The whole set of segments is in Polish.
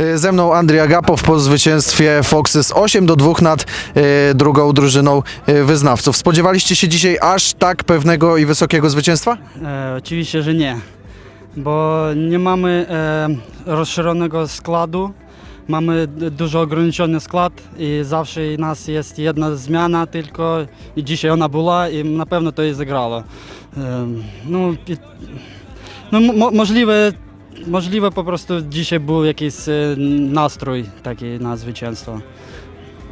Y, Ze mną Andrzej Agapow po zwycięstwie Foxes 8 do 2 nad y, drugą drużyną y, wyznawców. Spodziewaliście się dzisiaj aż tak pewnego i wysokiego zwycięstwa? E, oczywiście, że nie, bo nie mamy e, rozszerzonego składu mamy dużo ograniczony skład i zawsze u nas jest jedna zmiana tylko i dzisiaj ona była i na pewno to no i zagrało. No, no możliwe, możliwe po prostu dzisiaj był jakiś e, nastrój taki na zwycięstwo.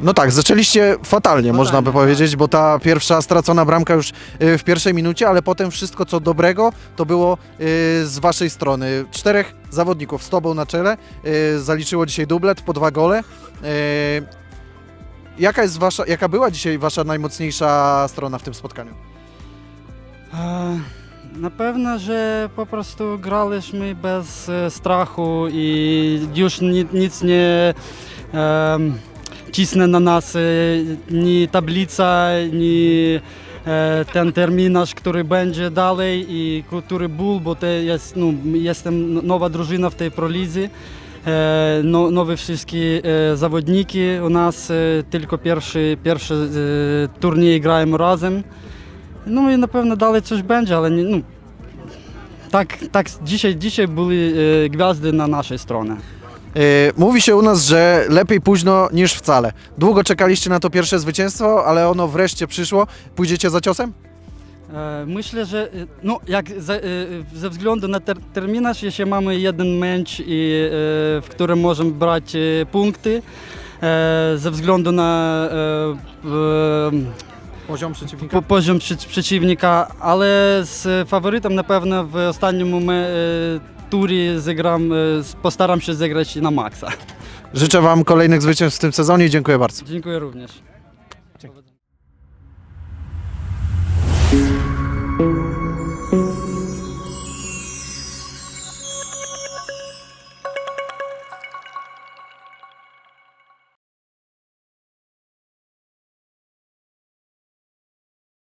No tak, zaczęliście fatalnie, można by tak. powiedzieć, bo ta pierwsza stracona bramka już y, w pierwszej minucie, ale potem wszystko co dobrego to było y, z waszej strony. Czterech zawodników z tobą na czele y, zaliczyło dzisiaj dublet po dwa gole. Jaka, jest wasza, jaka była dzisiaj wasza najmocniejsza strona w tym spotkaniu? Na pewno, że po prostu graliśmy bez strachu i już nic nie, cisne na nas, e, ni tablica, ni e, ten terminarz, który będzie dalej i który był, bo to jest, no, jestem nowa drużyna w tej prolidze. No, nowe wszystkie e, zawodniki u nas, e, tylko pierwszy, pierwszy turniej gramy razem. No i na pewno dalej coś będzie, ale nie, no, tak, tak dzisiaj, dzisiaj były gwiazdy na naszej stronie. Y, Mówi się u nas, że lepiej późno niż wcale. Długo czekaliście na to pierwsze zwycięstwo, ale ono wreszcie przyszło. Pójdziecie za ciosem? E, Myślę, że e, no, jak ze, e, ze względu na ter, terminarz, jeśli mamy jeden mecz, i, e, w którym możemy brać e, punkty, e, ze względu na e, e, Poziom przeciwnika. po, poziom przy, przeciwnika, ale z faworytem na pewno w ostatnim turze zagram, e, postaram się zagrać na maksa. Życzę wam kolejnych zwycięstw w tym sezonie i dziękuję bardzo. Dziękuję również. Dzięki.